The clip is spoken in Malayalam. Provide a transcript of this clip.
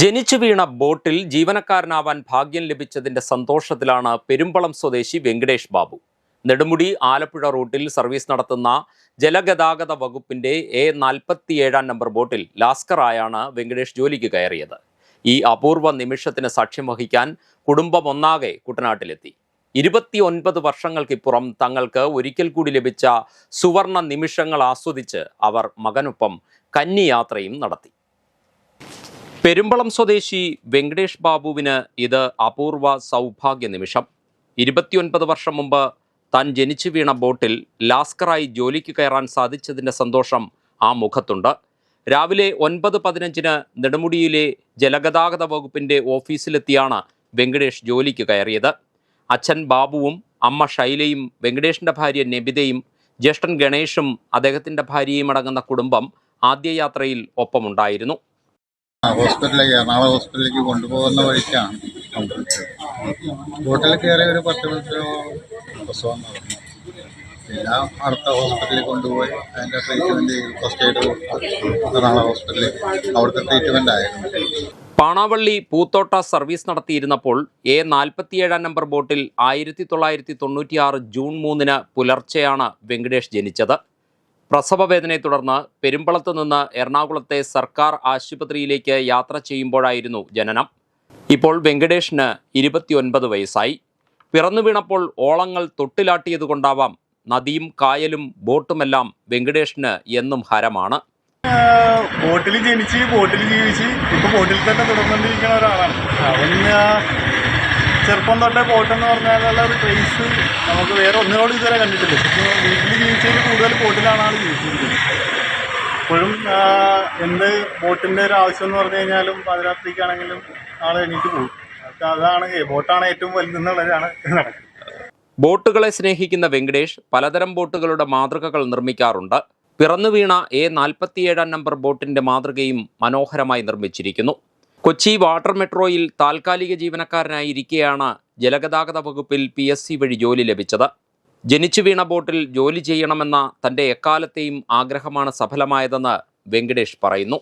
ജനിച്ചു വീണ ബോട്ടിൽ ജീവനക്കാരനാവാൻ ഭാഗ്യം ലഭിച്ചതിന്റെ സന്തോഷത്തിലാണ് പെരുമ്പളം സ്വദേശി വെങ്കടേഷ് ബാബു. നെടുമുടി ആലപ്പുഴ റൂട്ടിൽ സർവീസ് നടത്തുന്ന ജലഗതാഗത വകുപ്പിന്റെ എ നാൽപ്പത്തിയേഴാം നമ്പർ ബോട്ടിൽ ലാസ്കറായാണ് വെങ്കടേഷ് ജോലിക്ക് കയറിയത്. ഈ അപൂർവ നിമിഷത്തിന് സാക്ഷ്യം വഹിക്കാൻ കുടുംബം ഒന്നാകെ കുട്ടനാട്ടിലെത്തി. ഇരുപത്തി ഒൻപത് വർഷങ്ങൾക്കിപ്പുറം തങ്ങൾക്ക് ഒരിക്കൽ കൂടി ലഭിച്ച സുവർണ നിമിഷങ്ങൾ ആസ്വദിച്ച് അവർ മകനൊപ്പം കന്നിയാത്രയും നടത്തി. പെരുമ്പളം സ്വദേശി വെങ്കടേഷ് ബാബുവിന് ഇത് അപൂർവ സൗഭാഗ്യ നിമിഷം. ഇരുപത്തിയൊൻപത് വർഷം മുമ്പ് താൻ ജനിച്ചു വീണ ബോട്ടിൽ ലാസ്കറായി ജോലിക്ക് കയറാൻ സാധിച്ചതിന്റെ സന്തോഷം ആ മുഖത്തുണ്ട്. രാവിലെ ഒൻപത് പതിനഞ്ചിന് നെടുമുടിയിലെ ജലഗതാഗത വകുപ്പിന്റെ ഓഫീസിലെത്തിയാണ് വെങ്കടേഷ് ജോലിക്ക് കയറിയത്. അച്ഛൻ ബാബുവും അമ്മ ശൈലയും വെങ്കടേഷിന്റെ ഭാര്യ നബിതയും ജ്യേഷ്ഠൻ ഗണേഷും അദ്ദേഹത്തിന്റെ ഭാര്യയും അടങ്ങുന്ന കുടുംബം ആദ്യയാത്രയിൽ ഒപ്പമുണ്ടായിരുന്നു. ഹോസ്പിറ്റലിലേക്ക് എറണാകുളം ഹോസ്പിറ്റലിലേക്ക് കൊണ്ടുപോകുന്ന വഴിക്കാണ്. ബോട്ടിൽ കയറി ഒരു പത്ത് മിനിറ്റോ പ്രസവം നടന്നു. പിന്നെ അടുത്ത ഹോസ്പിറ്റലിൽ കൊണ്ടുപോയി. അതിന്റെ ട്രീറ്റ്മെന്റ് ഫസ്റ്റ് എയ്ഡ് എറണാകുളം ഹോസ്പിറ്റലിൽ അവിടുത്തെ ട്രീറ്റ്മെന്റ് ആയിരുന്നു. പാണാവള്ളി പൂത്തോട്ട സർവീസ് നടത്തിയിരുന്നപ്പോൾ എ നാൽപ്പത്തിയേഴാം നമ്പർ ബോട്ടിൽ ആയിരത്തി തൊള്ളായിരത്തി തൊണ്ണൂറ്റിയാറ് ജൂൺ മൂന്നിന് പുലർച്ചെയാണ് വെങ്കടേഷ് ജനിച്ചത്. പ്രസവവേദനയെ തുടർന്ന് പെരുമ്പളത്ത് നിന്ന് എറണാകുളത്തെ സർക്കാർ ആശുപത്രിയിലേക്ക് യാത്ര ചെയ്യുമ്പോഴായിരുന്നു ജനനം. ഇപ്പോൾ വെങ്കടേഷിന് ഇരുപത്തിയൊൻപത് വയസ്സായി. പിറന്നു വീണപ്പോൾ ഓളങ്ങൾ തൊട്ടിലാട്ടിയതുകൊണ്ടാവാം നദിയും കായലും ബോട്ടുമെല്ലാം വെങ്കടേഷിന് എന്നും ഹരമാണ്. ബോട്ടിൽ ജനിച്ച് ബോട്ടിൽ ജീവിച്ച് ഇപ്പൊ ബോട്ടിൽ തന്നെ തുടർന്നുകൊണ്ടിരിക്കുന്ന ഒരാളാണ്. അവൻ ആ, ചെറുപ്പം തൊട്ടേ പോട്ടെന്ന് പറഞ്ഞാലുള്ള ഒരു ട്രേസ് നമുക്ക് വേറെ ഒന്നിനോട് ഇതുവരെ കണ്ടിട്ടില്ല. വീട്ടിൽ ജീവിച്ചതിൽ കൂടുതൽ ബോട്ടിലാണ് ആൾ ജീവിച്ചിരിക്കുന്നത്. ഇപ്പോഴും എന്ത് ബോട്ടിന്റെ ഒരു ആവശ്യം എന്ന് പറഞ്ഞു കഴിഞ്ഞാലും പാതിരാത്രിക്കാണെങ്കിലും ആൾ എണീറ്റ് പോകും. അതാണ് ബോട്ടാണ് ഏറ്റവും വലുതെന്നുള്ളതാണ് നടക്കുന്നത്. ബോട്ടുകളെ സ്നേഹിക്കുന്ന വെങ്കടേഷ് പലതരം ബോട്ടുകളുടെ മാതൃകകൾ നിർമ്മിക്കാറുണ്ട്. പിറന്നു വീണ എ നാൽപ്പത്തിയേഴാം നമ്പർ ബോട്ടിന്റെ മാതൃകയും മനോഹരമായി നിർമ്മിച്ചിരിക്കുന്നു. കൊച്ചി വാട്ടർ മെട്രോയിൽ താൽക്കാലിക ജീവനക്കാരനായിരിക്കെയാണ് ജലഗതാഗത വകുപ്പിൽ പി എസ് സി വഴി ജോലി ലഭിച്ചത്. ജനിച്ചു വീണ ബോട്ടിൽ ജോലി ചെയ്യണമെന്ന തന്റെ എക്കാലത്തെയും ആഗ്രഹമാണ് സഫലമായതെന്ന് വെങ്കടേഷ് പറയുന്നു.